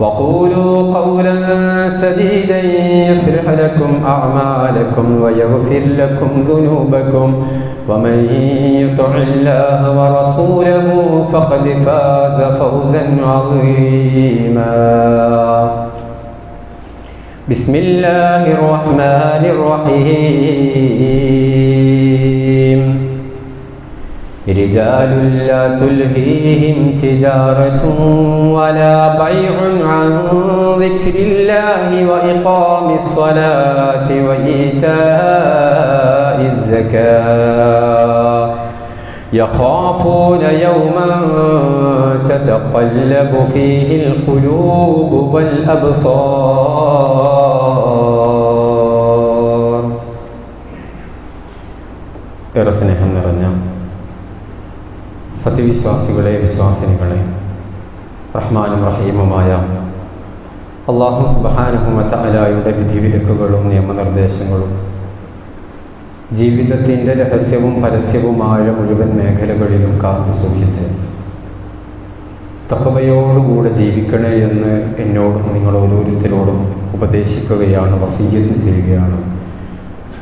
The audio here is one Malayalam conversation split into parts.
وقولوا قولا سديدا يصلح لكم أعمالكم ويغفر لكم ذنوبكم. ومن يطع الله ورسوله فقد فاز فوزا عظيما. بسم الله الرحمن الرحيم. رجال لا تلهيهم تجارة ولا بيع ذكر الله وإقام الصلاة وإيتاء الزكاة. يخافون يوما تتقلب فيه القلوب والأبصار. ഏറെ സ്നേഹം നിറഞ്ഞ സത്യവിശ്വാസികളെ വിശ്വാസിനികളെ رحيم ومايا അള്ളാഹു സുബാനുഹുമത്ത അലായുടെ വിധിവിലക്കുകളും നിയമനിർദ്ദേശങ്ങളും ജീവിതത്തിന്റെ രഹസ്യവും പരസ്യവുമായ മുഴുവൻ മേഖലകളിലും കാത്തു സൂക്ഷിച്ച് തക്കവയോടുകൂടെ ജീവിക്കണേ എന്ന് എന്നോടും നിങ്ങൾ ഓരോരുത്തരോടും ഉപദേശിക്കുകയാണ് വസീയത്ത് ചെയ്യുകയാണ്.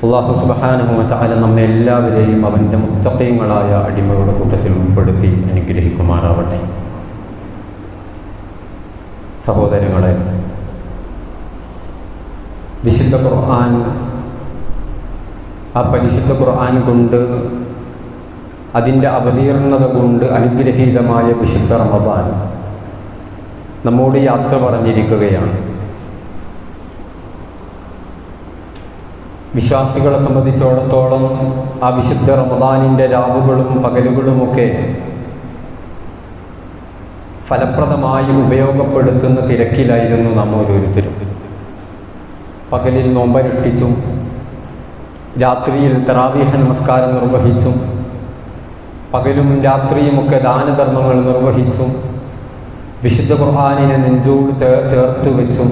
അള്ളാഹു സുബാനുഹുമത്താല നമ്മെ എല്ലാവരെയും അവന്റെ മുത്തക്കയങ്ങളായ അടിമകളുടെ കൂട്ടത്തിൽ ഉൾപ്പെടുത്തി അനുഗ്രഹിക്കുമാറാവട്ടെ. സഹോദരങ്ങളെ വിശുദ്ധ ഖുർആൻ ആ പരിശുദ്ധ ഖുർആൻ കൊണ്ട് അതിന്റെ അവതീർണത കൊണ്ട് അനുഗ്രഹീതമായ വിശുദ്ധ റമദാൻ നമ്മോട് യാത്ര പറഞ്ഞിരിക്കുകയാണ്. വിശ്വാസികളെ സംബന്ധിച്ചിടത്തോളം ആ വിശുദ്ധ റമദാനിന്റെ രാവുകളും പകലുകളുമൊക്കെ ഫലപ്രദമായി ഉപയോഗപ്പെടുത്തുന്ന തിരക്കിലായിരുന്നു നാം ഓരോരുത്തരും പകലിൽ നോമ്പനുഷ്ഠിച്ചും രാത്രിയിൽ തറാവീഹ നമസ്കാരം നിർവഹിച്ചും പകലും രാത്രിയുമൊക്കെ ദാനധർമ്മങ്ങൾ നിർവഹിച്ചും വിശുദ്ധ ഖുർഹാനിനെ നെഞ്ചോട് ചേർത്ത് വെച്ചും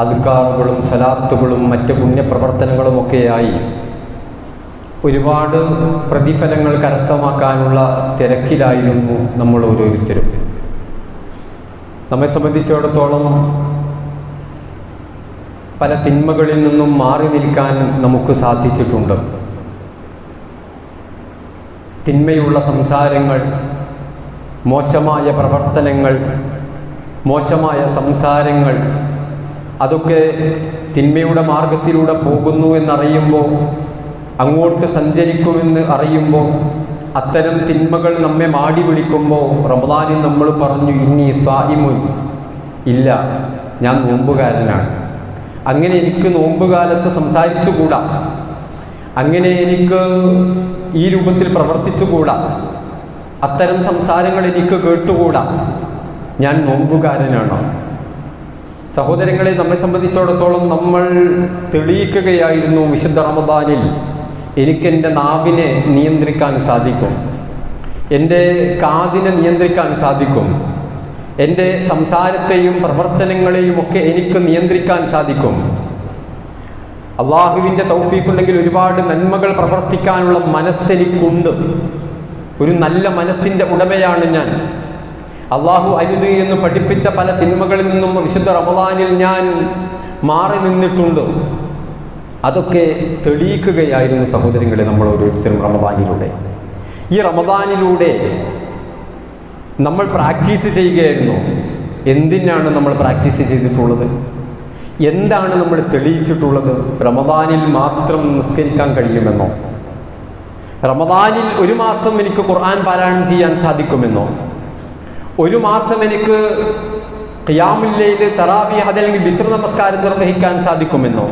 അതുക്കാറുകളും സലാത്തുകളും മറ്റ് പുണ്യപ്രവർത്തനങ്ങളുമൊക്കെയായി ഒരുപാട് പ്രതിഫലങ്ങൾ കരസ്ഥമാക്കാനുള്ള തിരക്കിലായിരുന്നു നമ്മൾ ഓരോരുത്തരും. നമ്മെ സംബന്ധിച്ചിടത്തോളം പല തിന്മകളിൽ നിന്നും മാറി നിൽക്കാൻ നമുക്ക് സാധിച്ചിട്ടുണ്ട്. തിന്മയുള്ള സംസാരങ്ങൾ മോശമായ പ്രവർത്തനങ്ങൾ മോശമായ സംസാരങ്ങൾ അതൊക്കെ തിന്മയുടെ മാർഗത്തിലൂടെ പോകുന്നു എന്നറിയുമ്പോൾ അങ്ങോട്ട് സഞ്ചരിക്കുമെന്ന് അറിയുമ്പോൾ അത്തരം തിന്മകൾ നമ്മെ മാടി വിളിക്കുമ്പോൾ റമദാനിൽ നമ്മൾ പറഞ്ഞു ഇനി സ്വാഹിമുൻ ഇല്ല ഞാൻ നോമ്പുകാരനാണ്. അങ്ങനെ എനിക്ക് നോമ്പുകാലത്ത് സംസാരിച്ചുകൂടാ? അങ്ങനെ എനിക്ക് ഈ രൂപത്തിൽ പ്രവർത്തിച്ചുകൂടാ? അത്തരം സംസാരങ്ങൾ എനിക്ക് കേട്ടുകൂടാ? ഞാൻ നോമ്പുകാരനാണ്. സഹോദരങ്ങളെ നമ്മെ സംബന്ധിച്ചിടത്തോളം നമ്മൾ തെളിയിക്കുകയായിരുന്നു വിശുദ്ധ റമദാനിൽ എനിക്കെന്റെ നാവിനെ നിയന്ത്രിക്കാൻ സാധിക്കും. എന്റെ കാതിനെ നിയന്ത്രിക്കാൻ സാധിക്കും. എന്റെ സംസാരത്തെയും പ്രവർത്തനങ്ങളെയും ഒക്കെ എനിക്ക് നിയന്ത്രിക്കാൻ സാധിക്കും. അള്ളാഹുവിന്റെ തൗഫീഖുണ്ടെങ്കിൽ ഒരുപാട് നന്മകൾ പ്രവർത്തിക്കാനുള്ള മനസ്സെനിക്കുണ്ട്. ഒരു നല്ല മനസ്സിന്റെ ഉടമയാണ് ഞാൻ. അള്ളാഹു അരുത് എന്ന് പഠിപ്പിച്ച പല തിന്മകളിൽ നിന്നും വിശുദ്ധ റമദാനിൽ ഞാൻ മാറി നിന്നിട്ടുണ്ട്. അതൊക്കെ തെളിയിക്കുകയായിരുന്നു സഹോദരങ്ങളെ നമ്മൾ ഓരോരുത്തരും റമദാനിലൂടെ. ഈ റമദാനിലൂടെ നമ്മൾ പ്രാക്ടീസ് ചെയ്യുകയായിരുന്നു. എന്തിനാണ് നമ്മൾ പ്രാക്ടീസ് ചെയ്തിട്ടുള്ളത്? എന്താണ് നമ്മൾ തെളിയിച്ചിട്ടുള്ളത്? റമദാനിൽ മാത്രം നിസ്കരിക്കാൻ കഴിയുമെന്നോ? റമദാനിൽ ഒരു മാസം എനിക്ക് ഖുർആൻ പാരായണം ചെയ്യാൻ സാധിക്കുമെന്നോ? ഒരു മാസം എനിക്ക് ഖിയാമുല്ലയിൽ തറാവി അതല്ലെങ്കിൽ വിത്ര നമസ്കാരം നിർവഹിക്കാൻ സാധിക്കുമെന്നോ?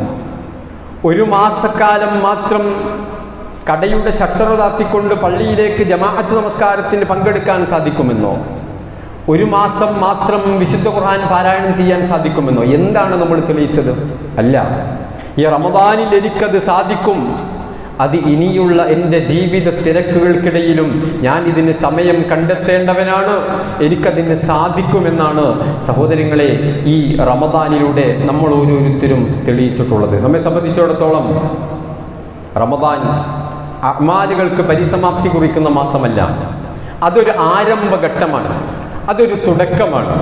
ഒരു മാസക്കാലം മാത്രം കടയുടെ ഷട്ടർ താത്തിക്കൊണ്ട് പള്ളിയിലേക്ക് ജമാഅത്ത് നമസ്കാരത്തിന് പങ്കെടുക്കാൻ സാധിക്കുമെന്നോ? ഒരു മാസം മാത്രം വിശുദ്ധ ഖുർആൻ പാരായണം ചെയ്യാൻ സാധിക്കുമെന്നോ? എന്താണ് നമ്മൾ തെളിയിച്ചത്? അല്ല. ഈ റമദാനിൽ എനിക്കത് സാധിക്കും. അത് ഇനിയുള്ള എന്റെ ജീവിത തിരക്കുകൾക്കിടയിലും ഞാൻ ഇതിന് സമയം കണ്ടെത്തേണ്ടവനാണ്. എനിക്കതിന് സാധിക്കുമെന്നാണ് സഹോദരങ്ങളെ ഈ റമദാനിലൂടെ നമ്മൾ ഓരോരുത്തരും തെളിയിച്ചിട്ടുള്ളത്. നമ്മെ സംബന്ധിച്ചിടത്തോളം റമദാൻ അമാലുകൾക്ക് പരിസമാപ്തി കുറിക്കുന്ന മാസമല്ല. അതൊരു ആരംഭഘട്ടമാണ്. അതൊരു തുടക്കമാണ്.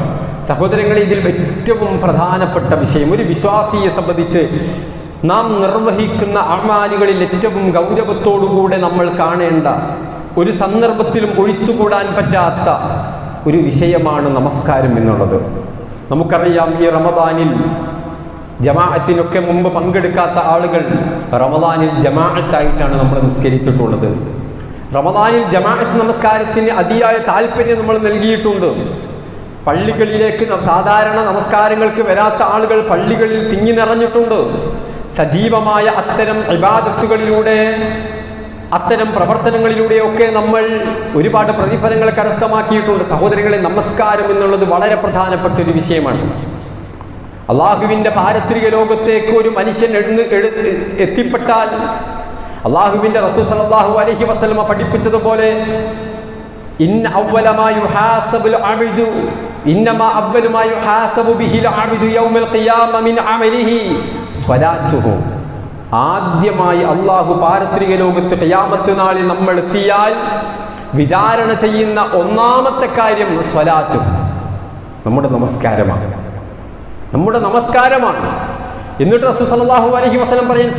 സഹോദരങ്ങളെ ഇതിൽ ഏറ്റവും പ്രധാനപ്പെട്ട വിഷയം ഒരു വിശ്വാസിയെ സംബന്ധിച്ച് നാം നിർവഹിക്കുന്ന അമാലുകളിൽ ഏറ്റവും ഗൗരവത്തോടുകൂടെ നമ്മൾ കാണേണ്ട ഒരു സന്ദർഭത്തിലും ഒഴിച്ചുകൂടാൻ പറ്റാത്ത ഒരു വിഷയമാണ് നമസ്കാരം എന്നുള്ളത്. നമുക്കറിയാം ഈ റമദാനിൽ ജമാഅത്തിനൊക്കെ മുമ്പ് പങ്കെടുക്കാത്ത ആളുകൾ റമദാനിൽ ജമാഅത്തായിട്ടാണ് നമ്മൾ നിസ്കരിച്ചിട്ടുള്ളത്. റമദാനിൽ ജമാഅത്ത് നമസ്കാരത്തിന് അതിയായ താല്പര്യം നമ്മൾ നൽകിയിട്ടുണ്ട്. പള്ളികളിലേക്ക് സാധാരണ നമസ്കാരങ്ങൾക്ക് വരാത്ത ആളുകൾ പള്ളികളിൽ തിങ്ങി നിറഞ്ഞിട്ടുണ്ട്. സജീവമായ അത്തരം ഇബാദത്തുകളിലൂടെ അത്തരം പ്രവർത്തനങ്ങളിലൂടെയൊക്കെ നമ്മൾ ഒരുപാട് പ്രതിഫലങ്ങൾ കരസ്ഥമാക്കിയിട്ടുണ്ട്. സഹോദരങ്ങളെ നമസ്കാരം എന്നുള്ളത് വളരെ പ്രധാനപ്പെട്ട ഒരു വിഷയമാണ്. അള്ളാഹുവിന്റെ പാരത്രിക ലോകത്തേക്ക് ഒരു മനുഷ്യൻ എഴുന്ന് എഴു എത്തിപ്പെട്ടാൽ അള്ളാഹുവിന്റെ റസൂ സല്ലല്ലാഹു അലഹി വസ്ലമ പഠിപ്പിച്ചതുപോലെ ആദ്യമായി അള്ളാഹു പാരത്രിക ലോകത്ത് ഖിയാമത്ത് നാളിൽ നമ്മൾ എത്തിയാൽ വിചാരണ ചെയ്യുന്ന ഒന്നാമത്തെ കാര്യം സ്വലാത്തു നമ്മുടെ നമസ്കാരമാണ്. നമ്മുടെ നമസ്കാരമാണ്. എന്നിട്ട് റസൂൽ അലൈഹി പറയും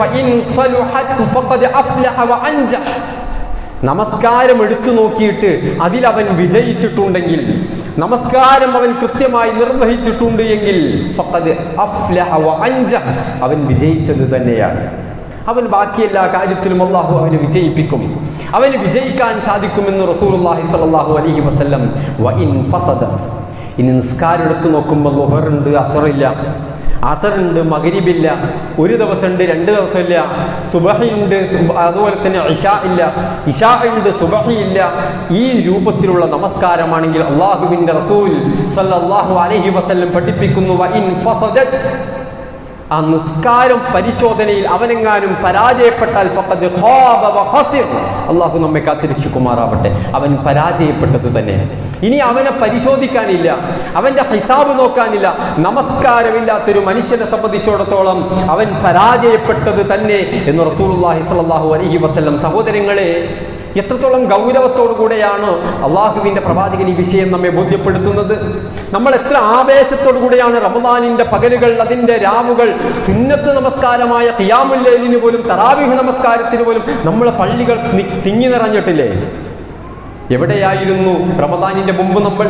നമസ്കാരം എടുത്തു നോക്കിയിട്ട് അതിൽ അവൻ വിജയിച്ചിട്ടുണ്ടെങ്കിൽ നമസ്കാരം അവൻ കൃത്യമായി നിർവഹിച്ചിട്ടുണ്ട് എങ്കിൽ ഫഖദ് അഫ്ലഹ അവൻ വിജയിച്ചത് തന്നെയാണ്. അവൻ ബാക്കി എല്ലാ കാര്യത്തിലും അള്ളാഹു അവന് വിജയിപ്പിക്കും. അവന് വിജയിക്കാൻ സാധിക്കുമെന്ന് റസൂലുള്ളാഹി സ്വല്ലല്ലാഹു അലൈഹി വസല്ലം വസ്ലം ഇനി നിസ്കാരം എടുത്ത് നോക്കുമ്പോൾ ലുഹറുണ്ട് അസറില്ല. അസറുണ്ട് മകരിബില്ല ഒരു ദിവസമുണ്ട് രണ്ട് ദിവസമില്ല. സുബഹയുണ്ട് സുബ- അതുപോലെ തന്നെ ഇഷ ഇല്ല ഇഷാ ഉണ്ട് സുബഹയില്ല. ഈ രൂപത്തിലുള്ള നമസ്കാരമാണെങ്കിൽ അള്ളാഹുവിന്റെ റസൂൽ സല്ലാഹു അലഹി വസല്ലം പഠിപ്പിക്കുന്നു ആ നിസ്കാരം പരിശോധനയിൽ അവനെങ്ങാനും പരാജയപ്പെട്ടാൽ. അള്ളാഹു നമ്മെ കാത്തിരിച്ചു കുമാറാവട്ടെ അവൻ പരാജയപ്പെട്ടത് തന്നെ ഇനി അവനെ പരിശോധിക്കാനില്ല. അവന്റെ ഹിസാബ് നോക്കാനില്ല. നമസ്കാരമില്ലാത്തൊരു മനുഷ്യനെ സംബന്ധിച്ചിടത്തോളം അവൻ പരാജയപ്പെട്ടത് തന്നെ എന്ന് റസൂൽഹി സ്വല്ലല്ലാഹു അലഹി വസല്ലം സഹോദരങ്ങളെ എത്രത്തോളം ഗൗരവത്തോടു കൂടെയാണ് അള്ളാഹുവിന്റെ പ്രവാചകൻ ഈ വിഷയം നമ്മെ ബോധ്യപ്പെടുത്തുന്നത്? നമ്മൾ എത്ര ആവേശത്തോടു കൂടെയാണ് റമദാനിന്റെ പകലുകൾ അതിന്റെ രാവുകൾ സുന്നത്ത് നമസ്കാരമായ ഖിയാമുല്ലൈലിന് പോലും തറാവിഹ് നമസ്കാരത്തിന് പോലും നമ്മളെ പള്ളികൾ തിങ്ങി നിറഞ്ഞിട്ടില്ലേ? എവിടെയായിരുന്നു റമദാനിന്റെ മുമ്പ് നമ്മൾ?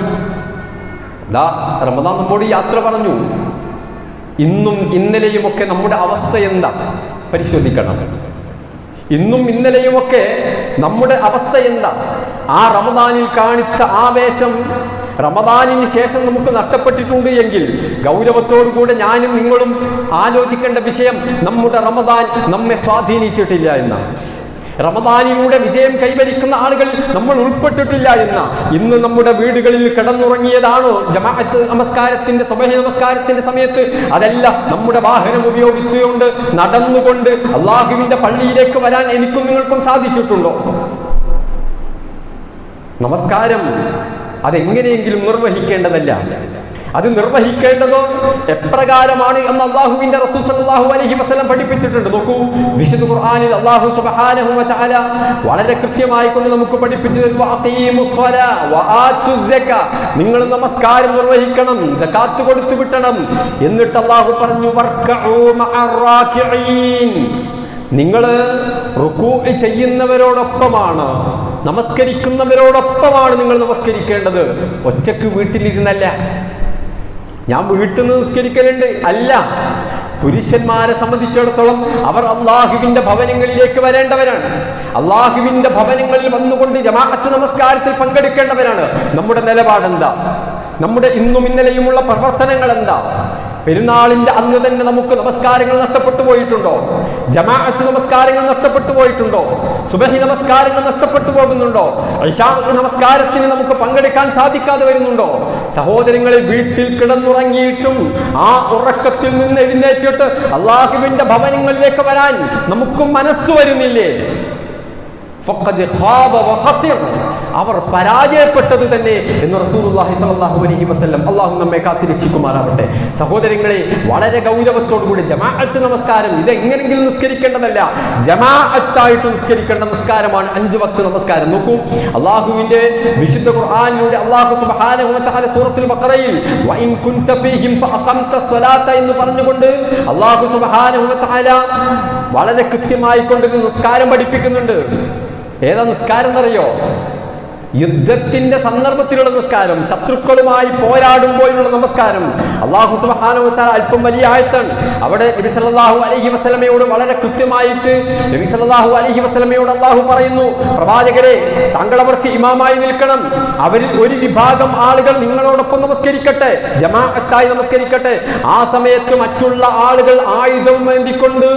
ദാ റമദാൻ നമ്മോട് യാത്ര പറഞ്ഞു. ഇന്നും ഇന്നലെയുമൊക്കെ നമ്മുടെ അവസ്ഥ എന്താ? പരിശോധിക്കണം. ഇന്നും ഇന്നലെയുമൊക്കെ നമ്മുടെ അവസ്ഥ എന്താ? ആ റമദാനിൽ കാണിച്ച ആവേശം റമദാനിന് ശേഷം നമുക്ക് നഷ്ടപ്പെട്ടിട്ടുണ്ട് എങ്കിൽ ഗൗരവത്തോടുകൂടെ ഞാനും നിങ്ങളും ആലോചിക്കേണ്ട വിഷയം നമ്മുടെ റമദാൻ നമ്മെ സ്വാധീനിച്ചിട്ടില്ല എന്നാണ്. റമദാനിലൂടെ വിജയം കൈവരിക്കുന്ന ആളുകൾ നമ്മൾ ഉൾപ്പെട്ടിട്ടില്ല എന്ന ഇന്ന് നമ്മുടെ വീടുകളിൽ കിടന്നുറങ്ങിയതാണോ? ജമാഅത്ത് നമസ്കാരത്തിന്റെ സ്വഭ നമസ്കാരത്തിന്റെ സമയത്ത് അതല്ല നമ്മുടെ വാഹനം ഉപയോഗിച്ചുകൊണ്ട് നടന്നുകൊണ്ട് അള്ളാഹുവിന്റെ പള്ളിയിലേക്ക് വരാൻ എനിക്കും നിങ്ങൾക്കും സാധിച്ചിട്ടുണ്ടോ? നമസ്കാരം അതെങ്ങനെയെങ്കിലും നിർവഹിക്കേണ്ടതല്ല. അത് നിർവഹിക്കേണ്ടതോ എപ്രകാരമാണ് എന്ന് അള്ളാഹുവിന്റെ റസൂൽ സല്ലല്ലാഹു അലൈഹി വസല്ലം പഠിപ്പിച്ചിട്ടുണ്ട്. നോക്കൂ വിശുദ്ധ ഖുർആനിൽ അള്ളാഹു സുബ്ഹാനഹു വ തആല വളരെ കൃത്യമായി കൊണ്ട് നമുക്ക് പഠിപ്പിച്ചു നിങ്ങൾ നമസ്കാരം നിർവഹിക്കണം സകാത്ത് കൊടുത്തു വിട്ടണം. എന്നിട്ട് അള്ളാഹു പറഞ്ഞു നിങ്ങൾ റുക്കൂ ചെയ്യുന്നവരോടൊപ്പമാണ് നമസ്കരിക്കുന്നവരോടൊപ്പമാണ് നിങ്ങൾ നമസ്കരിക്കേണ്ടത്. ഒറ്റയ്ക്ക് വീട്ടിലിരുന്നല്ല ഞാൻ വീട്ടിൽ നിന്ന് നിസ്കരിക്കലുണ്ട്. അല്ല പുരുഷന്മാരെ സംബന്ധിച്ചിടത്തോളം അവർ അള്ളാഹുവിന്റെ ഭവനങ്ങളിലേക്ക് വരേണ്ടവരാണ്. അള്ളാഹുവിന്റെ ഭവനങ്ങളിൽ വന്നുകൊണ്ട് ജമാഅത്ത് നമസ്കാരത്തിൽ പങ്കെടുക്കേണ്ടവരാണ്. നമ്മുടെ നിലപാടെന്താ? നമ്മുടെ ഇന്നും ഇന്നലെയുമുള്ള പ്രവർത്തനങ്ങൾ എന്താ പെരുന്നാളിന്റെ അന്ന് തന്നെ നമുക്ക് നമസ്കാരങ്ങൾ നഷ്ടപ്പെട്ടു പോയിട്ടുണ്ടോ? ജമാഅത്ത് നമസ്കാരങ്ങൾ നഷ്ടപ്പെട്ടു പോയിട്ടുണ്ടോ? സുബഹി നമസ്കാരങ്ങൾ നഷ്ടപ്പെട്ടു പോകുന്നുണ്ടോ? നമസ്കാരത്തിന് നമുക്ക് പങ്കെടുക്കാൻ സാധിക്കാതെ വരുന്നുണ്ടോ? സഹോദരങ്ങളെ വീട്ടിൽ കിടന്നുറങ്ങിയിട്ടും ആ ഉറക്കത്തിൽ നിന്ന് എഴുന്നേറ്റിട്ട് അള്ളാഹുവിന്റെ ഭവനങ്ങളിലേക്ക് വരാൻ നമുക്കും മനസ്സ് വരുന്നില്ലേ? ഫഖദ് ഖാബ. അവർ പരാജയപ്പെട്ടത് തന്നെ എന്ന് റസൂലുള്ളാഹി സ്വല്ലല്ലാഹു അലൈഹി അള്ളാഹു നമ്മെ കാത്തിരക്ഷിക്കുമാറാവട്ടെ സഹോദരങ്ങളെ വളരെ ഗൗരവത്തോടുകൂടി ജമാഅത്ത് നമസ്കാരം ഇത് എങ്ങനെങ്കിലും നിസ്കരിക്കേണ്ടതല്ല. ജമാഅത്തായിട്ട് നിസ്കരിക്കേണ്ട നമസ്കാരമാണ് അഞ്ച് വക്ത നമസ്കാരം. നോക്കൂ അള്ളാഹുവിന്റെ വിശുദ്ധ ഖുർആാനിലൂടെ അള്ളാഹു സൂറത്തുൽ സ്വലാത്ത എന്ന് പറഞ്ഞുകൊണ്ട് അള്ളാഹു സുബ്ഹാനഹു വ വളരെ കൃത്യമായി കൊണ്ട് നിസ്കാരം പഠിപ്പിക്കുന്നുണ്ട്. ഏതാ നിസ്കാരം എന്നറിയോ? യുദ്ധത്തിന്റെ സന്ദർഭത്തിലുള്ള നമസ്കാരം ശത്രുക്കളുമായി പോരാടുമ്പോഴുള്ള നമസ്കാരം. അള്ളാഹു സുബാനുത്താൽ അല്പം വലിയ ആയത്താണ്. അവിടെ നബി സല്ലാഹു അലഹി വസ്ലമയോട് വളരെ കൃത്യമായിട്ട് നബി സല്ലാഹു അലഹി വസ്ലമയോട് അള്ളാഹു പറയുന്നു പ്രവാചകരെ താങ്കൾ അവർക്ക് ഇമാമായി നിൽക്കണം. അവരിൽ ഒരു വിഭാഗം ആളുകൾ നിങ്ങളോടൊപ്പം നമസ്കരിക്കട്ടെ ജമാഅത്തായി നമസ്കരിക്കട്ടെ. ആ സമയത്ത് മറ്റുള്ള ആളുകൾ ആയുധം വേണ്ടിക്കൊണ്ട്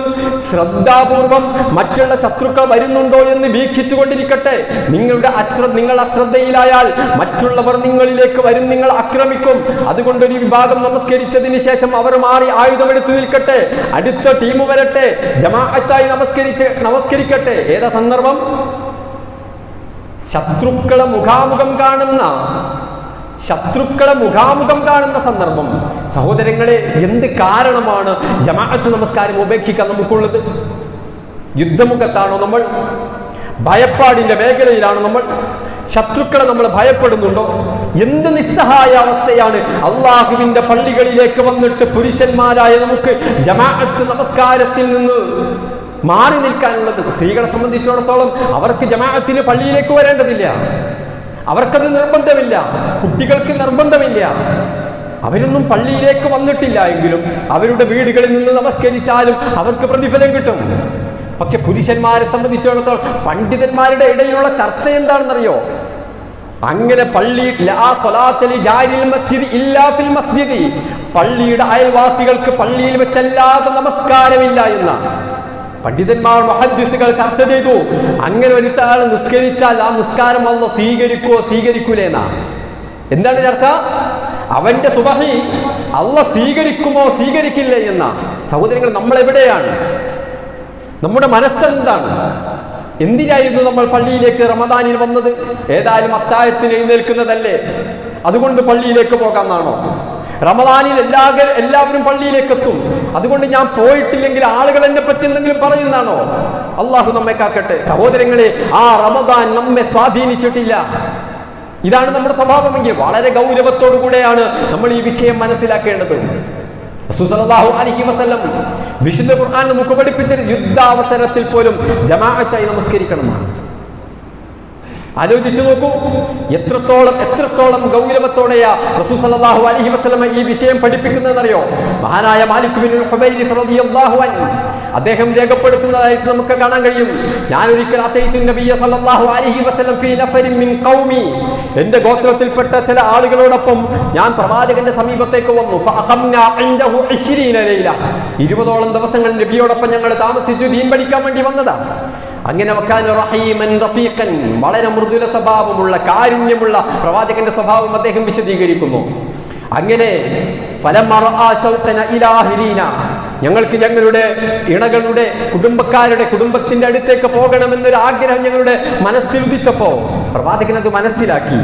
ശ്രദ്ധാപൂർവം മറ്റുള്ള ശത്രുക്കൾ വരുന്നുണ്ടോ എന്ന് വീക്ഷിച്ചുകൊണ്ടിരിക്കട്ടെ. നിങ്ങളുടെ അശ്ര നിങ്ങൾ അശ്രദ്ധയിലായാൽ മറ്റുള്ളവർ നിങ്ങളിലേക്ക് വരും നിങ്ങൾ ആക്രമിക്കും അതുകൊണ്ട് ഒരു വിഭാഗം നമസ്കരിച്ചതിന് ശേഷം അവർ മാറി ആയുധമെടുത്ത് നിൽക്കട്ടെ. അടുത്ത ടീം വരട്ടെ. ജമാഅത്തായി നമസ്കരിച്ച് നമസ്കരിക്കട്ടെ. ഏതാ സന്ദർഭം? ശത്രുക്കളെ മുഖാമുഖം കാണുന്ന ശത്രുക്കളെ മുഖാമുഖം കാണുന്ന സന്ദർഭം. സഹോദരങ്ങളെ എന്ത് കാരണമാണ് ജമാഅത്ത് നമസ്കാരം ഉപേക്ഷിക്കാൻ നമുക്കുള്ളത്? യുദ്ധമുഖത്താണോ നമ്മൾ? ഭയപ്പാടിന്റെ മേഖലയിലാണ് നമ്മൾ? ശത്രുക്കളെ നമ്മൾ ഭയപ്പെടുന്നുണ്ടോ? എന്ത് നിസ്സഹായ അവസ്ഥയാണ്? അള്ളാഹുവിന്റെ പള്ളികളിലേക്ക് വന്നിട്ട് പുരുഷന്മാരായ നമുക്ക് ജമാഅത്ത് നമസ്കാരത്തിൽ നിന്ന് മാറി നിൽക്കാനുള്ളത്. സ്ത്രീകളെ സംബന്ധിച്ചിടത്തോളം അവർക്ക് ജമാഅത്തിന് പള്ളിയിലേക്ക് വരേണ്ടതില്ല. അവർക്കത് നിർബന്ധമില്ല. കുട്ടികൾക്ക് നിർബന്ധമില്ല. അവരൊന്നും പള്ളിയിലേക്ക് വന്നിട്ടില്ല എങ്കിലും അവരുടെ വീടുകളിൽ നിന്ന് നമസ്കരിച്ചാലും അവർക്ക് പ്രതിഫലം കിട്ടും. പക്ഷെ പുരുഷന്മാരെ സംബന്ധിച്ചിടത്തോളം പണ്ഡിതന്മാരുടെ ഇടയിലുള്ള ചർച്ച എന്താണെന്നറിയോ? അങ്ങനെ പള്ളി പള്ളിയുടെ അയൽവാസികൾക്ക് പള്ളിയിൽ വെച്ചല്ലാതെ നമസ്കാരമില്ല എന്ന. പണ്ഡിതന്മാർ മഹദ്ദിസുകൾ ചർച്ച ചെയ്തു. അങ്ങനെ ഒരുത്താൾ നിസ്കരിച്ചാൽ ആ നിസ്കാരം വന്ന് സ്വീകരിക്കുവോ സ്വീകരിക്കൂലേന്നാ എന്താണ് ചർച്ച? അവന്റെ സുബഹി അള്ള സ്വീകരിക്കുമോ സ്വീകരിക്കില്ലേ എന്ന. സഹോദരങ്ങൾ നമ്മൾ എവിടെയാണ് നമ്മുടെ മനസ്സെന്താണ്? എന്തിനായിരുന്നു നമ്മൾ പള്ളിയിലേക്ക് റമദാനിൽ വന്നത്? ഏതായാലും അത്തായത്തിന് എഴുന്നേൽക്കുന്നതല്ലേ? അതുകൊണ്ട് പള്ളിയിലേക്ക് പോകാമെന്നാണോ? റമദാനിൽ എല്ലാ എല്ലാവരും പള്ളിയിലേക്ക് എത്തും അതുകൊണ്ട് ഞാൻ പോയിട്ടില്ലെങ്കിൽ ആളുകൾ എന്നെ പറ്റി എന്തെങ്കിലും പറയുന്നതാണോ അള്ളാഹു നമ്മെ കാക്കട്ടെ. സഹോദരങ്ങളെ ആ റമദാൻ നമ്മെ സ്വാധീനിച്ചിട്ടില്ല. ഇതാണ് നമ്മുടെ സ്വഭാവമെങ്കിൽ വളരെ ഗൗരവത്തോടു കൂടെയാണ് നമ്മൾ ഈ വിഷയം മനസ്സിലാക്കേണ്ടത്. അലിഹി വസല്ലം വിശുദ്ധ ഖുർആൻ നമുക്ക് യുദ്ധാവസരത്തിൽ പോലും ജമാഅത്തായി നമസ്കരിക്കണമെന്നാണ് ആലോചിച്ചു നോക്കൂ. എത്രത്തോളം എത്രത്തോളം ഗൗരവത്തോടെയാ റസൂ സല്ലല്ലാഹു അലൈഹി വസല്ലമ ഈ വിഷയം പഠിപ്പിക്കുന്നതെന്നറിയോ? മഹാനായ മാലിക് ബിൻ റളിയല്ലാഹു അൻഹു. അദ്ദേഹം രേഖപ്പെടുത്തുന്നതായിട്ട് നമുക്ക് കാണാൻ കഴിയും. ഞാൻ ഒരിക്കൽ എന്റെ ഗോത്രത്തിൽപ്പെട്ട ചില ആളുകളോടൊപ്പം ഞാൻ പ്രവാചകന്റെ സമീപത്തേക്ക് വന്നു. ഇരുപതോളം ഇൻദഹു 20 ലൈല. 20ഓളം ദിവസങ്ങൾ നബിയോടൊപ്പം ഞങ്ങൾ താമസിച്ചു. ദീൻ പഠിക്കാൻ വേണ്ടി വന്നതാണ് അങ്ങനെ റഫീഖൻ. വളരെ മൃദുല സ്വഭാവമുള്ള കാരുണ്യമുള്ള പ്രവാചകന്റെ സ്വഭാവം അദ്ദേഹം വിശദീകരിക്കുന്നു. അങ്ങനെ ഞങ്ങൾക്ക് ഞങ്ങളുടെ ഇണകളുടെ കുടുംബക്കാരുടെ കുടുംബത്തിന്റെ അടുത്തേക്ക് പോകണമെന്നൊരു ആഗ്രഹം ഞങ്ങളുടെ മനസ്സിൽ ഉദിച്ചപ്പോ പ്രവാചകൻ അത് മനസ്സിലാക്കി.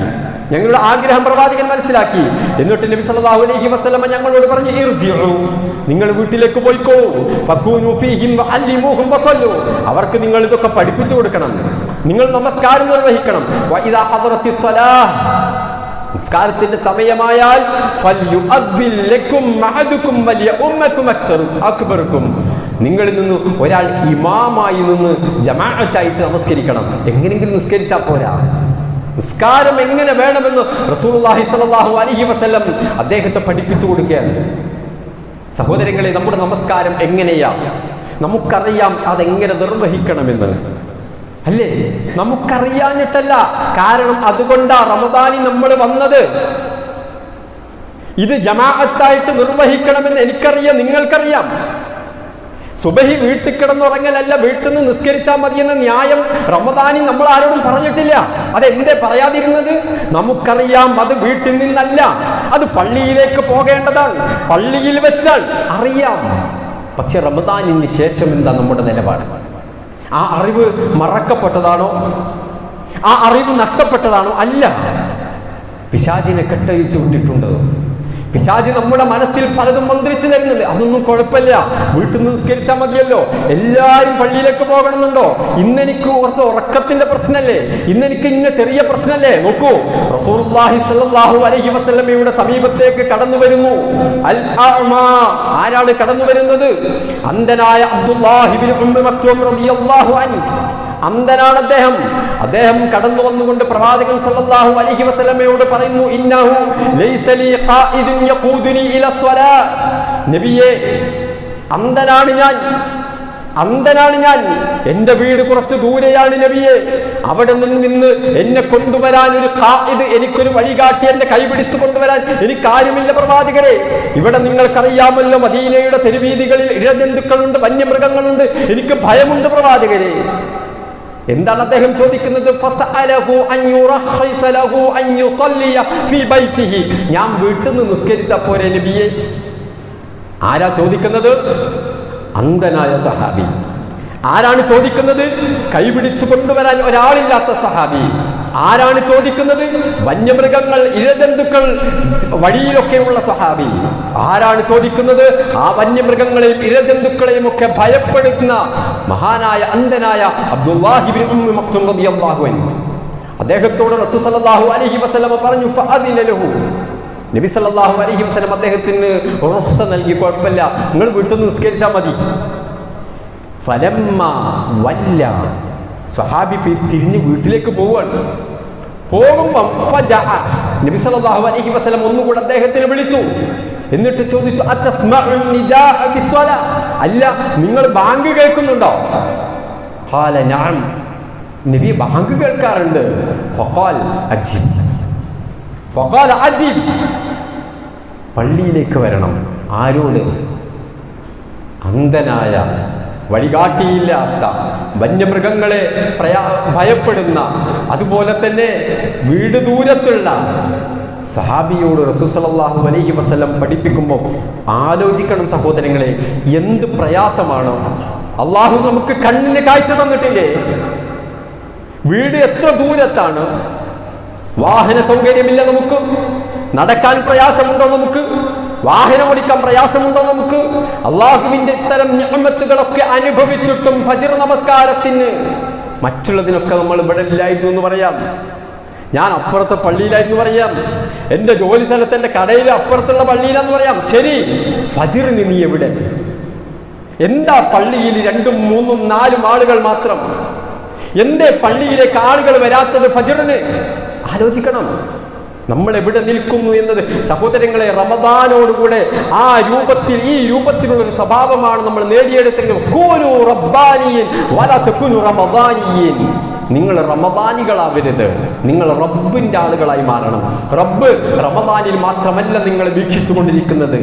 ഞങ്ങളുടെ ആഗ്രഹം പ്രവാചകൻ മനസ്സിലാക്കി. എന്നിട്ട് നബി സല്ലല്ലാഹു അലൈഹി വസല്ലമ ഞങ്ങളോട് പറഞ്ഞു ഇർജിഉ. നിങ്ങൾ വീട്ടിലേക്ക് പോയിക്കോ. ഫകൂനു ഫീഹിം വഅല്ലിമൂഹും വസല്ലു. അവർക്ക് നിങ്ങൾ ഇതൊക്കെ പഠിപ്പിച്ചു കൊടുക്കണം. നിങ്ങൾ നമസ്കാരം നിർവഹിക്കണം. വഇദാ ഹദറത്തി സ്വലാഹ്. നിസ്കാരത്തിന്റെ സമയമായാൽ നിങ്ങളിൽ നിന്ന് ഒരാൾ ഇമാമായി നിന്ന് ജമാഅത്തായിട്ട് നമസ്കരിക്കണം. എങ്ങനെങ്കിലും നിസ്കരിച്ചാൽ പോരാ. നിസ്കാരം എങ്ങനെ വേണമെന്ന് സ്വല്ലല്ലാഹു അലൈഹി വസല്ലം അദ്ദേഹത്തെ പഠിപ്പിച്ചു കൊടുക്കുകയാണ്. സഹോദരങ്ങളെ നമ്മുടെ നമസ്കാരം എങ്ങനെയാ? നമുക്കറിയാം അതെങ്ങനെ നിർവഹിക്കണമെന്ന്. അല്ലേ? നമുക്കറിയാഞ്ഞിട്ടല്ല. കാരണം അതുകൊണ്ടാ റമദാനി നമ്മൾ വന്നത്. ഇത് ജമാഅത്തായിട്ട് നിർവഹിക്കണമെന്ന് എനിക്കറിയാം നിങ്ങൾക്കറിയാം. സുബഹി വീട്ടിൽ കിടന്നുറങ്ങലല്ല വീട്ടിൽ നിന്ന് നിസ്കരിച്ചാൽ മതി എന്ന ന്യായം റമദാനി നമ്മൾ ആരോടും പറഞ്ഞിട്ടില്ല. അതെന്തേ പറയാതിരുന്നത്? നമുക്കറിയാം അത് വീട്ടിൽ നിന്നല്ല അത് പള്ളിയിലേക്ക് പോകേണ്ടതാണ്. പള്ളിയിൽ വെച്ചാൽ അറിയാം. പക്ഷെ റമദാനിന് ശേഷം എന്താ നമ്മുടെ നിലപാട്? ആ അറിവ് മറക്കപ്പെട്ടതാണോ? ആ അറിവ് നഷ്ടപ്പെട്ടതാണോ? അല്ല. പിശാചിനെ കെട്ടഴിച്ചു വിട്ടിട്ടുണ്ട്? പിശാജ് നമ്മുടെ മനസ്സിൽ പലതും മന്ത്രിച്ചു തരുന്നുണ്ട്. അതൊന്നും കുഴപ്പമില്ല. വീട്ടിൽ നിന്ന് നിസ്കരിച്ചാൽ മതിയല്ലോ. എല്ലാവരും പള്ളിയിലേക്ക് പോകണമെന്നുണ്ടോ? ഇന്നെനിക്ക് കുറച്ച് ഉറക്കത്തിന്റെ പ്രശ്നമല്ലേ ഇന്നെനിക്ക് ഇന്ന ചെറിയ പ്രശ്നമല്ലേ നോക്കൂ. സ്വല്ലല്ലാഹു അലൈഹി വസല്ലമയുടെ സമീപത്തേക്ക് കടന്നു വരുന്നു. അൽ ആരാണ് കടന്നു വരുന്നത്? അന്ധനായ അബ്ദുല്ലാഹിബിൻ റളിയല്ലാഹു അൻഹു. അന്ധനാണ് അദ്ദേഹം. അദ്ദേഹം കടന്നു വന്നുകൊണ്ട് പ്രവാചകൻ സല്ലല്ലാഹു അലൈഹി വസല്ലമയോട് പറയുന്നു ഇന്നഹു ലൈസ ലീ ഖായിദുൻ യഖൂദുനി ഇല സ്വലാ. നബിയേ അന്ധനാണ് ഞാൻ. അന്ധനാണ് ഞാൻ. എന്റെ വീട് കുറച്ച് ദൂരെയാണ് നബിയെ. അവിടെ നിന്ന് നിന്ന് എന്നെ കൊണ്ടുവരാൻ ഒരു ഖായിദ് എനിക്കൊരു വഴികാട്ടി എന്റെ കൈപിടിച്ചു കൊണ്ടുവരാൻ എനിക്ക് എനിക്കാരുമില്ല പ്രവാചകരെ. ഇവിടെ നിങ്ങൾക്കറിയാമല്ലോ മദീനയുടെ തെരുവീതികളിൽ ഇഴജന്തുക്കളുണ്ട് വന്യമൃഗങ്ങളുണ്ട്. എനിക്ക് ഭയമുണ്ട് പ്രവാചകരെ. എന്താണ് അദ്ദേഹം ചോദിക്കുന്നത്? ഞാൻ വീട്ടിൽ നിന്ന് നിസ്കരിച്ച പോരെ നബിയെ? ആരാ ചോദിക്കുന്നത്? അന്ധനായ സഹാബി. ആരാണ് ചോദിക്കുന്നത്? കൈപിടിച്ചു കൊണ്ടുവരാൻ ഒരാളില്ലാത്ത സഹാബി. ആരാണ് ചോദിക്കുന്നത്? വന്യമൃഗങ്ങൾ ഇഴജന്തുക്കൾ വഴിയിലൊക്കെയുള്ള സ്വഹാബി. ആരാണ് ചോദിക്കുന്നത്? ആ വന്യമൃഗങ്ങളെയും ഇഴജന്തുക്കളെയും ഒക്കെ ഭയപ്പെടുത്തുന്ന മഹാനായ അന്ധനായ അബ്ദുല്ലാഹിബിൻ അദ്ദേഹത്തോട് സല്ലല്ലാഹു അലൈഹി പറഞ്ഞു ഫഅദിന ലഹു. നബി സല്ലല്ലാഹു അലൈഹി വസല്ലം അദ്ദേഹത്തിന് റുഹ്സ നൽകി കുഴപ്പമില്ല. നിങ്ങൾ വീട്ടിൽ നിസ്കരിച്ചാൽ മതി. ഫലമ്മ വല്ല സ്വഹാബി തിരിഞ്ഞ് വീട്ടിലേക്ക് പോവുകയാണ്. പോകുമ്പം. നബി സല്ലല്ലാഹു അലൈഹി വസല്ലം ഒന്നുകൂടെ അദ്ദേഹത്തിന് വിളിച്ചു. എന്നിട്ട് ചോദിച്ചു അല്ല നിങ്ങൾ ബാങ്ക് കേൾക്കുന്നുണ്ടോ? ഖാല നഅം നബി ബാങ്ക് കേൾക്കാറുണ്ട്. ഫഖാൽ ഫഖാൽ പള്ളിയിലേക്ക് വരണം. ആരോട്? അന്ധനായ വഴികാട്ടിയില്ലാത്ത വന്യമൃഗങ്ങളെ പ്രയാ ഭയപ്പെടുന്ന അതുപോലെ തന്നെ വീട് ദൂരത്തുള്ള സഹാബിയോട് റസൂസലാഹു വലൈഹി വസ്ലം പഠിപ്പിക്കുമ്പോൾ ആലോചിക്കണം സഹോദരങ്ങളെ എന്ത് പ്രയാസമാണ്? അള്ളാഹു നമുക്ക് കണ്ണിന് കാഴ്ച തന്നിട്ടില്ലേ? വീട് എത്ര ദൂരത്താണ്? വാഹന സൗകര്യമില്ല നമുക്ക്. നടക്കാൻ പ്രയാസമുണ്ടോ നമുക്ക്? വാഹനം ഓടിക്കാൻ പ്രയാസമുണ്ടോ നമുക്ക്? അള്ളാഹുവിന്റെ ഇത്തരം ഞമ്മത്തുകളൊക്കെ അനുഭവിച്ചിട്ടും ഫജിർ നമസ്കാരത്തിന് മറ്റുള്ളതിനൊക്കെ നമ്മൾ ഇവിടെ ഇല്ലായിരുന്നു എന്ന് പറയാം. ഞാൻ അപ്പുറത്തെ പള്ളിയിലായിരുന്നു പറയാം. എന്റെ ജോലി സ്ഥലത്ത് എന്റെ കടയിൽ അപ്പുറത്തുള്ള പള്ളിയിലാന്ന് പറയാം. ശരി ഫജിറിന് നീ എവിടെ? എന്താ പള്ളിയിൽ രണ്ടും മൂന്നും നാലും ആളുകൾ മാത്രം? എന്റെ പള്ളിയിലേക്ക് ആളുകൾ വരാത്തത് ഫജിറിന്? ആലോചിക്കണം. നമ്മൾ എവിടെ നിൽക്കുന്നു എന്നത് സഹോദരങ്ങളെ റമദാനോടുകൂടെ ആ രൂപത്തിൽ ഈ രൂപത്തിലുള്ള ഒരു സ്വഭാവമാണ് നമ്മൾ നേടിയെടുത്തെങ്കിൽ നിങ്ങൾ റമദാനികളാവരുത്. നിങ്ങൾ റബ്ബിന്റെ ആളുകളായി മാറണം. റബ്ബ് റമദാനിൽ മാത്രമല്ല നിങ്ങൾ വീക്ഷിച്ചു കൊണ്ടിരിക്കുന്നത്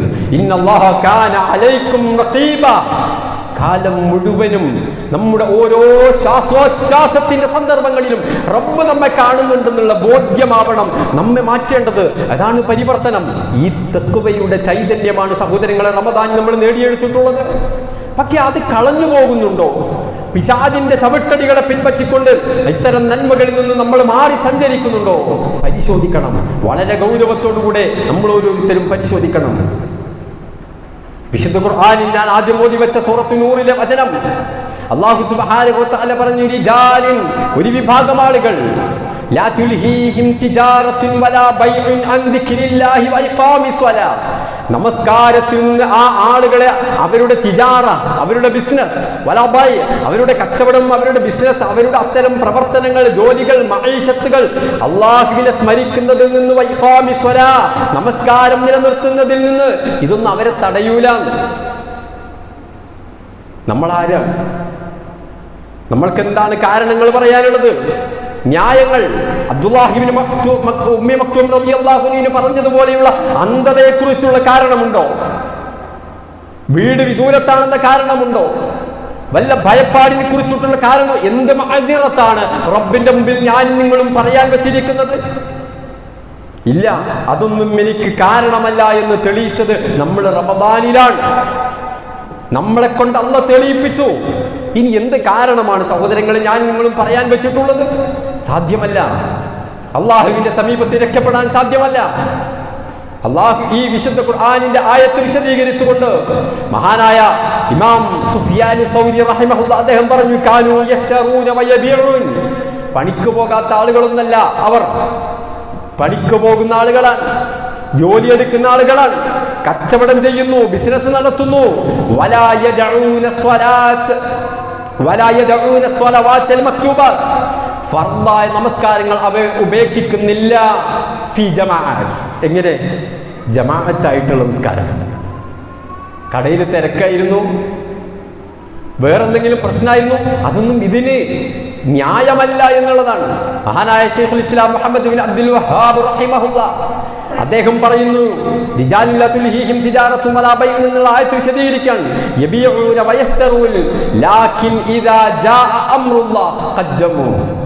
കാലം മുഴുവനും നമ്മുടെ ഓരോ ശ്വാസോച്ഛ്വാസത്തിന്റെ സന്ദർഭങ്ങളിലും റബ്ബ് നമ്മെ കാണുന്നുണ്ടെന്നുള്ള ബോധ്യമാവണം നമ്മെ മാറ്റേണ്ടത്. അതാണ് പരിവർത്തനം. ഈ തെക്കുവയുടെ ചൈതന്യമാണ് സഹോദരങ്ങളെ റമദാൻ നമ്മൾ നേടിയെടുത്തിട്ടുള്ളത്. പക്ഷെ അത് കളഞ്ഞു പോകുന്നുണ്ടോ? പിശാദിന്റെ ചവിട്ടടികളെ പിൻപറ്റിക്കൊണ്ട് ഇത്തരം നന്മകളിൽ നിന്ന് നമ്മൾ മാറി സഞ്ചരിക്കുന്നുണ്ടോ? പരിശോധിക്കണം. വളരെ ഗൗരവത്തോടുകൂടെ നമ്മൾ ഓരോരുത്തരും പരിശോധിക്കണം. വിശുദ്ധ ഖുർആനിൽ ഞാൻ ആദ്യം ഓതി വെച്ച സൂറത്തു നൂറിലെ വചനം. അള്ളാഹു സുബ്ഹാനഹു വ പറഞ്ഞു റിജാലിൻ ഒരു വിഭാഗം ആളുകൾ ലാ തുൽഹീഹിം തിജാറത്തുൻ വലാ ബൈഉൻ അൻ ദിക്രില്ലാഹി വ ഇഖാമിസ് സ്വലാത്ത് നമസ്കാരത്തിൽ നിന്ന് ആ ആളുകളെ അവരുടെ തിജാറ അവരുടെ ബിസിനസ് വലാബായി അവരുടെ കച്ചവടം അവരുടെ ബിസിനസ് അവരുടെ അത്തരം പ്രവർത്തനങ്ങൾ ജോലികൾ മഹീഷത്തുകൾ അള്ളാഹുവിനെ സ്മരിക്കുന്നതിൽ നിന്ന് വ നമസ്കാരം നിലനിർത്തുന്നതിൽ നിന്ന് ഇതൊന്നും അവരെ തടയൂല. നമ്മളാരാണ് നമ്മൾക്ക് എന്താണ് കാരണങ്ങൾ പറയാനുള്ളത്? ന്യായങ്ങൾ. അബ്ദുല്ലാഹിബിന് പറഞ്ഞതുപോലെയുള്ള അന്ധതയെക്കുറിച്ചുള്ള കാരണമുണ്ടോ? വീട് വിദൂരത്താണെന്ന കാരണമുണ്ടോ? വല്ല ഭയപ്പാടിനെ കുറിച്ചിട്ടുള്ള കാരണം എന്ത് മഅദിറത്താണ് റബ്ബിന്റെ മുമ്പിൽ ഞാനും നിങ്ങളും പറയാൻ വെച്ചിരിക്കുന്നത്? ഇല്ല അതൊന്നും എനിക്ക് കാരണമല്ല എന്ന് തെളിയിച്ചത് നമ്മൾ റമദാനിലാണ്. നമ്മളെ കൊണ്ട് അല്ല തെളിയിപ്പിച്ചു. ഇനി എന്ത് കാരണമാണ് സഹോദരങ്ങൾ ഞാൻ നിങ്ങളും പറയാൻ വെച്ചിട്ടുള്ളത്? സാധ്യമല്ല. അള്ളാഹുവിന്റെ സമീപത്തിൽ രക്ഷപ്പെടാൻ സാധ്യമല്ല. അള്ളാഹു ഈ വിശുദ്ധ ഖുർആാനിന്റെ ആയത്ത് വിശദീകരിച്ചുകൊണ്ട് മഹാനായ ഇമാം സുഫിയാനി അദ്ദേഹം പറഞ്ഞു കാനു പണിക്ക് പോകാത്ത ആളുകളൊന്നല്ല അവർ. പണിക്ക് പോകുന്ന ആളുകളാണ്. ജോലി എടുക്കുന്ന ആളുകളാണ്. കച്ചവടം ചെയ്യുന്നു ബിസിനസ് നടത്തുന്നു. ഫർദായ നമസ്കാരങ്ങൾ അവ ഉപേക്ഷിക്കുന്നില്ല. എങ്ങനെ? ജമാഅത്തായിട്ടുള്ള നമസ്കാരം കടയിൽ തിരക്കായിരുന്നു. വേറെന്തെങ്കിലും പ്രശ്നമായിരുന്നു അതൊന്നും ഇതിന് ന്യായമല്ല എന്നുള്ളതാണ്. മഹാനായ ഷെയ്ഖുൽ ഇസ്ലാം മുഹമ്മദ് ബിൻ അബ്ദുൽ വഹാബ് റഹിമഹുല്ല അദ്ദേഹം പറയുന്നു ആയത്ത്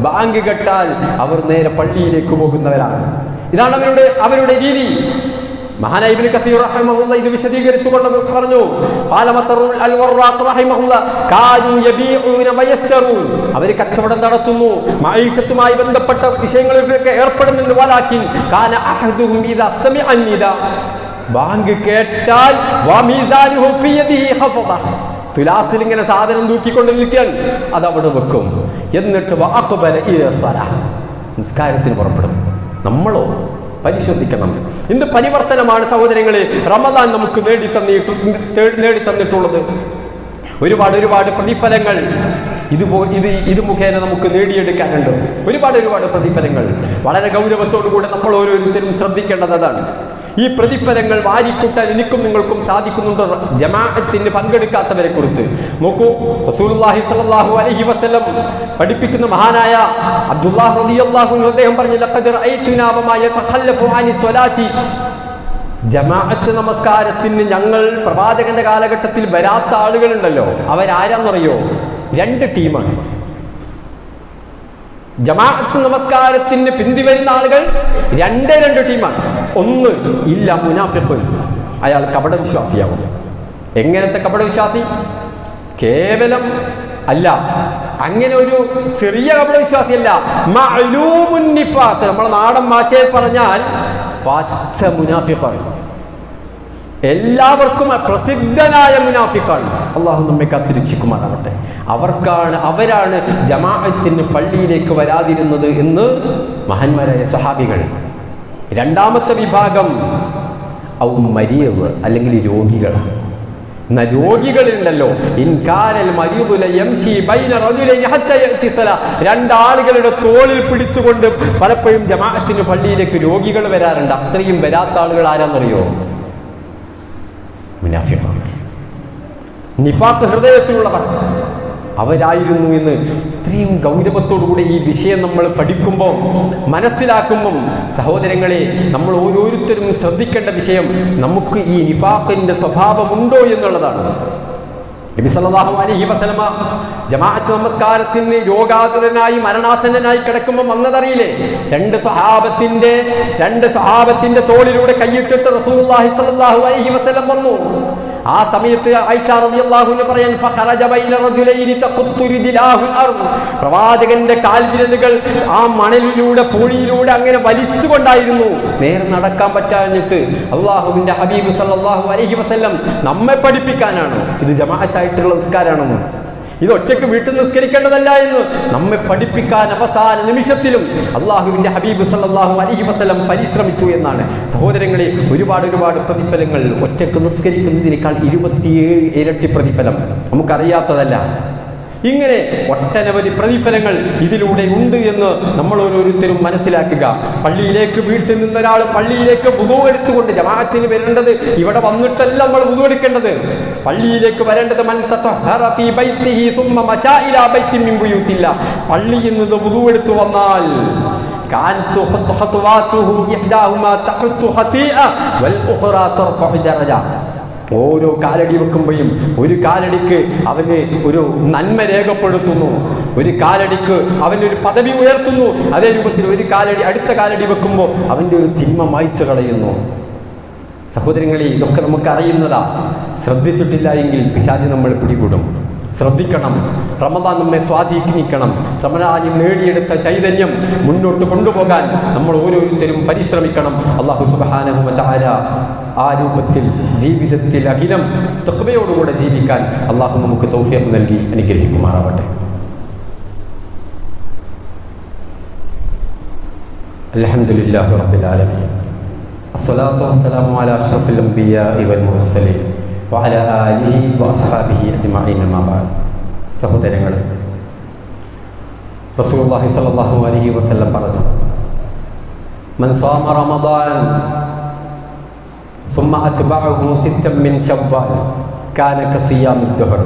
ബാങ്ക് കെട്ടാൽ അവർ നേരെ പള്ളിയിലേക്ക് പോകുന്നവരാണ്. ഇതാണ് അവരുടെ അവരുടെ രീതി. മഹാനായ ഇബ്നു കസീർ കച്ചവടം നടത്തുന്നു. മഈഷത്തുമായി ബന്ധപ്പെട്ട വിഷയങ്ങളിലൊക്കെ ഏർപ്പെടുന്നുണ്ട്. കാന അഹദുഹും ഇദാ സമിഅ ബാങ്ക് കേട്ടാൽ തുലാസിൽ ഇങ്ങനെ സാധനം തൂക്കിക്കൊണ്ട് നിൽക്കാൻ അത് അവിടെ വെക്കും എന്നിട്ട് നിസ്കാരത്തിന് പുറപ്പെടും. നമ്മളോ? പരിശോധിക്കണം. എന്ത് പരിവർത്തനമാണ് സഹോദരങ്ങളെ റമദാൻ നമുക്ക് നേടി തന്നിട്ട് നേടി തന്നിട്ടുള്ളത്. ഒരുപാട് ഒരുപാട് പ്രതിഫലങ്ങൾ ഇത് ഇത് ഇത് മുഖേന നമുക്ക് നേടിയെടുക്കാനുണ്ട്. ഒരുപാട് ഒരുപാട് പ്രതിഫലങ്ങൾ. വളരെ ഗൗരവത്തോടു കൂടെ നമ്മൾ ഓരോരുത്തരും ശ്രദ്ധിക്കേണ്ടത് അതാണ്. ഈ പ്രതിഫലങ്ങൾ വാരിക്കൂട്ടാൻ എനിക്കും നിങ്ങൾക്കും സാധിക്കുന്നുണ്ട്? ജമാഅത്തിന് പങ്കെടുക്കാത്തവരെ കുറിച്ച് നോക്കൂ റസൂലുള്ളാഹി സ്വല്ലല്ലാഹു അലൈഹി വസല്ലം പഠിപ്പിക്കുന്ന മഹാനായ അബ്ദുല്ലാഹ് റളിയല്ലാഹു അൻഹു അദ്ദേഹം പറഞ്ഞു ലഖദ് അനി ജമാഅത്ത് നമസ്കാരത്തിന് ഞങ്ങൾ പ്രവാചകന്റെ കാലഘട്ടത്തിൽ വരാത്ത ആളുകളുണ്ടല്ലോ. അവരാരാന്നറിയോ? രണ്ട് ടീമാണ്. ജമാഅത്ത് നമസ്കാരത്തിന് പിന്തിവരുന്ന ആളുകൾ രണ്ടേ രണ്ട് ടീമാണ്. ഒന്ന് ഇല്ല മുനാഫിഖ്. അയാൾ കപടവിശ്വാസിയാവും എങ്ങനത്തെ കപടവിശ്വാസി കേവലം അല്ല അങ്ങനെ ഒരു ചെറിയ കപടവിശ്വാസിയല്ല നമ്മുടെ നാടൻ ഭാഷയിൽ പറഞ്ഞാൽ പച്ച മുനാഫിഖാണ്. എല്ലാവർക്കും പ്രസിദ്ധനായ മുനാഫിക്കാണ് അള്ളാഹു നമ്മെ കത്തിരക്ഷിക്കുമാറാവട്ടെ അവർക്കാണ് അവരാണ് ജമാഅത്തിന് പള്ളിയിലേക്ക് വരാതിരുന്നത് എന്ന് മഹന്മാരായ സഹാബികൾ രണ്ടാമത്തെ വിഭാഗം ഔ മരിയവ് അല്ലെങ്കിൽ രോഗികൾ. എന്ന രോഗികളുണ്ടല്ലോ. ഇൻകാരൽ രണ്ടാളുകളുടെ തോളിൽ പിടിച്ചുകൊണ്ട് പലപ്പോഴും ജമാഅത്തിന് പള്ളിയിലേക്ക് രോഗികൾ വരാറുണ്ട്. അത്രയും വരാത്ത ആളുകൾ ആരാന്നറിയോ? മുനാഫിഖാണ് നിഫാത്ത് ഹൃദയത്തിലുള്ളവർ അവരായിരുന്നു എന്ന് ഇത്രയും ഗൗരവത്തോടുകൂടി ഈ വിഷയം നമ്മൾ പഠിക്കുമ്പോൾ മനസ്സിലാക്കുമ്പം സഹോദരങ്ങളെ നമ്മൾ ഓരോരുത്തരും ശ്രദ്ധിക്കേണ്ട വിഷയം നമുക്ക് ഈ നിഫാഖിന്റെ സ്വഭാവമുണ്ടോ എന്നുള്ളതാണ്. ജമാഅത്ത് നമസ്കാരത്തിന് രോഗാതുരനായി മരണാസന്നനായി കിടക്കുമ്പോൾ വന്നതറിയില്ലേ? രണ്ട് സ്വഹാബത്തിന്റെ രണ്ട് സ്വഹാബത്തിന്റെ തോളിലൂടെ കൈയിട്ടിട്ട് റസൂൽ വന്നു. ആ സമയത്ത് പ്രവാചകന്റെ കാൽവിരലുകൾ ആ മണലിലൂടെ പൂഴിയിലൂടെ അങ്ങനെ വലിച്ചുകൊണ്ടായിരുന്നു. നേരെ നടക്കാൻ പറ്റാഞ്ഞിട്ട് അള്ളാഹുവിന്റെ ഹബീബ് സല്ലല്ലാഹു അലൈഹി വസല്ലം നമ്മെ പഠിപ്പിക്കാനാണ്. ഇത് ജമാഅത്തായിട്ടുള്ള നിസ്കാരമാണെന്ന്. ഇത് ഒറ്റയ്ക്ക് വീട്ടിൽ നിസ്കരിക്കേണ്ടതല്ല എന്ന് നമ്മെ പഠിപ്പിക്കാൻ അവസാന നിമിഷത്തിലും അള്ളാഹുവിന്റെ ഹബീബ് സല്ലാഹു അലഹി വസ്ലം പരിശ്രമിച്ചു എന്നാണ്. സഹോദരങ്ങളെ ഒരുപാട് ഒരുപാട് പ്രതിഫലങ്ങൾ ഒറ്റയ്ക്ക് നിസ്കരിക്കുന്നതിനേക്കാൾ ഇരുപത്തിയേഴ് ഇരട്ടി പ്രതിഫലം നമുക്കറിയാത്തതല്ല. ഇങ്ങനെ ഒട്ടനവധി പ്രതിഫലങ്ങൾ ഇതിലൂടെ ഉണ്ട് എന്ന് നമ്മൾ ഓരോരുത്തരും മനസ്സിലാക്കുക പള്ളിയിലേക്ക് വീട്ടിൽ നിന്നൊരാൾ പള്ളിയിലേക്ക് വുതു എടുത്തുകൊണ്ട് ജമാഅത്തിന് വരേണ്ടത് ഇവിടെ വന്നിട്ടല്ല നമ്മൾ വുതു എടുക്കേണ്ടത് പള്ളിയിലേക്ക് വരേണ്ടത് മൻ തത്വഹറ ഫീ ബൈത്തിഹി സുമ്മ മശാ ഇലാ ബൈത്തിൻ മിൻ ബുയൂത്തില്ല പള്ളിയിൽ നിന്ന് വുതു എടുത്തു വന്നാൽ كانت خطواته إحداهما تحط خطيئة والأخرى ترفع درجة ഓരോ കാലടി വെക്കുമ്പോഴും ഒരു കാലടിക്ക് അവന് ഒരു നന്മ രേഖപ്പെടുത്തുന്നു. ഒരു കാലടിക്ക് അവനൊരു പദവി ഉയർത്തുന്നു. അതേ രൂപത്തിൽ ഒരു കാലടി അടുത്ത കാലടി വെക്കുമ്പോൾ അവന്റെ ഒരു തിന്മ മായ്ച്ചു കളയുന്നു. സഹോദരങ്ങളെ ഇതൊക്കെ നമുക്ക് അറിയുന്നതാ ശ്രദ്ധിച്ചിട്ടില്ല എങ്കിൽ പിശാചി നമ്മൾ പിടികൂടും. ശ്രദ്ധിക്കണം. റമദാൻ നമ്മെ സ്വാധീനിക്കണം. റമദാനി നേടിയെടുത്ത ചൈതന്യം മുന്നോട്ട് കൊണ്ടുപോകാൻ നമ്മൾ ഓരോരുത്തരും പരിശ്രമിക്കണം. അള്ളാഹു സുബാനഹുമല ആ രൂപത്തിൽ ജീവിതത്തിൽ അഖിലം തക്വയോടുകൂടെ ജീവിക്കാൻ അള്ളാഹു നമുക്ക് തൗഫിയത്ത് നൽകി അനുഗ്രഹിക്കുമാറാവട്ടെ. അലഹമുല്ലാഹു റബ്ബിൽ ആലമീൻ. അസ്സലാത്തു വസ്സലാമു അലാ അഷ്റഫിൽ അംബിയ ഇവൻ മുർസലീൻ. آله وأصحابه أجمعين ما بعد സഹോദരങ്ങൾ റസൂലുള്ളാഹി സ്വല്ലല്ലാഹു അലൈഹി വസല്ലം പറഞ്ഞു മൻ صام رمضان ثم أتبعه ستا من شوال كان كصيام الدهر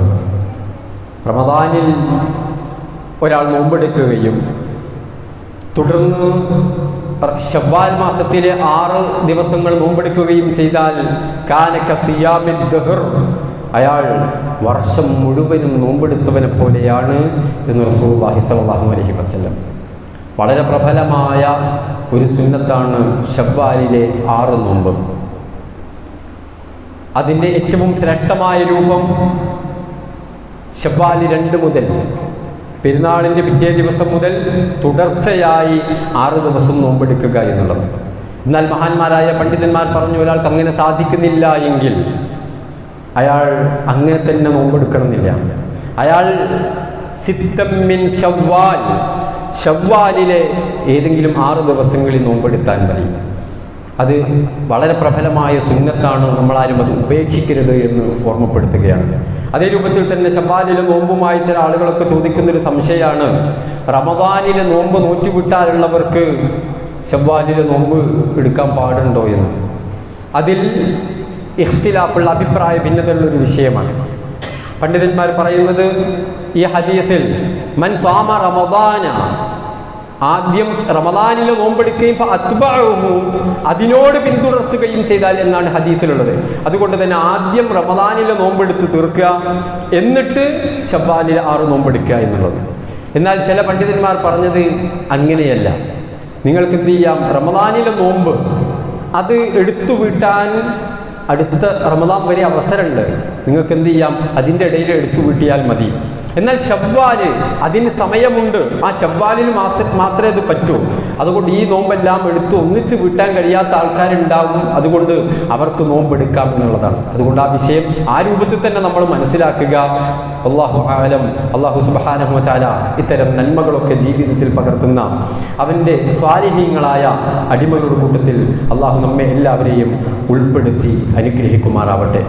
റമദാനിൽ ഒരാൾ നോമ്പെടുക്കുകയും തുടർന്ന് ഷവ്വാൽ മാസത്തിലെ ആറ് ദിവസങ്ങൾ നോമ്പെടുക്കുകയും ചെയ്താൽ കാനക്ക സിയാമിൻ അയാൾ വർഷം മുഴുവനും നോമ്പെടുത്തവനെ പോലെയാണ് എന്ന് റസൂലുള്ളാഹി സ്വല്ലല്ലാഹു അലൈഹി വസല്ലം. വളരെ പ്രബലമായ ഒരു സുന്നത്താണ് ഷവ്വാലിലെ ആറ് നോമ്പ്. അതിന്റെ ഏറ്റവും ശ്രേഷ്ഠമായ രൂപം ഷവ്വാലി രണ്ട് മുതൽ പെരുന്നാളിന്റെ പിറ്റേ ദിവസം മുതൽ തുടർച്ചയായി ആറ് ദിവസം നോമ്പെടുക്കുക എന്നുള്ളത്. എന്നാൽ മഹാന്മാരായ പണ്ഡിതന്മാർ പറഞ്ഞു ഒരാൾക്ക് അങ്ങനെ സാധിക്കുന്നില്ല എങ്കിൽ അയാൾ അങ്ങനെ തന്നെ നോമ്പെടുക്കണമെന്നില്ല. അയാൾ സിത്തമ്മിൻ ഷവ്വാൽ ഷവ്വാലിലെ ഏതെങ്കിലും ആറ് ദിവസങ്ങളിൽ നോമ്പെടുത്താൻ മതി. അത് വളരെ പ്രബലമായ സുന്നത്താണ് നമ്മളാരും അത് ഉപേക്ഷിക്കരുത് എന്ന് ഓർമ്മപ്പെടുത്തുകയാണ്. അതേ രൂപത്തിൽ തന്നെ ഷവ്വാലിലെ നോമ്പുമായി ചില ആളുകളൊക്കെ ചോദിക്കുന്നൊരു സംശയമാണ് റമദാനിലെ നോമ്പ് നോറ്റുവിട്ടാലുള്ളവർക്ക് ശബാലിലെ നോമ്പ് എടുക്കാൻ പാടുണ്ടോ എന്ന്? അതിൽ ഇഖ്തിലാഫുള്ള അഭിപ്രായ ഭിന്നതയുള്ള ഒരു വിഷയമാണ്. പണ്ഡിതന്മാർ പറയുന്നത് ഈ ഹദീസിൽ മൻ സ്വാമ റമദാന ആദ്യം റമദാനിൽ നോമ്പെടുക്കുകയും അത്ബഅഹു അതിനോട് പിന്തുടർത്തുകയും ചെയ്താൽ എന്നാണ് ഹദീസിലുള്ളത്. അതുകൊണ്ട് തന്നെ ആദ്യം റമദാനിലെ നോമ്പെടുത്ത് തീർക്കുക എന്നിട്ട് ഷബാനിൽ ആറ് നോമ്പെടുക്കുക എന്നുള്ളത്. എന്നാൽ ചില പണ്ഡിതന്മാർ പറഞ്ഞത് അങ്ങനെയല്ല. നിങ്ങൾക്ക് എന്ത് ചെയ്യാം? റമദാനിലെ നോമ്പ് അത് എടുത്തു വീട്ടാൻ അടുത്ത റമദാൻ വരെ അവസരമുണ്ട്. നിങ്ങൾക്ക് എന്ത് ചെയ്യാം? അതിന്റെ ഇടയിൽ എടുത്തു വീട്ടിയാൽ മതി. എന്നാൽ ഷവ്വാൽ അതിന് സമയമുണ്ട്. ആ ഷവ്വാലിന് മാസ മാത്രമേ അത് പറ്റൂ. അതുകൊണ്ട് ഈ നോമ്പെല്ലാം എടുത്ത് ഒന്നിച്ച് വീട്ടാൻ കഴിയാത്ത ആൾക്കാരുണ്ടാവും അതുകൊണ്ട് അവർക്ക് നോമ്പെടുക്കാം എന്നുള്ളതാണ്. അതുകൊണ്ട് ആ വിഷയം ആ രൂപത്തിൽ തന്നെ നമ്മൾ മനസ്സിലാക്കുക. അള്ളാഹു ആലം അള്ളാഹു സുബാനഹുമറ്റാല ഇത്തരം നന്മകളൊക്കെ ജീവിതത്തിൽ പകർത്തുന്ന അവന്റെ സ്വാലിഹീങ്ങളായ അടിമകളുടെ കൂട്ടത്തിൽ അള്ളാഹു നമ്മെ എല്ലാവരെയും ഉൾപ്പെടുത്തി അനുഗ്രഹിക്കുമാറാവട്ടെ.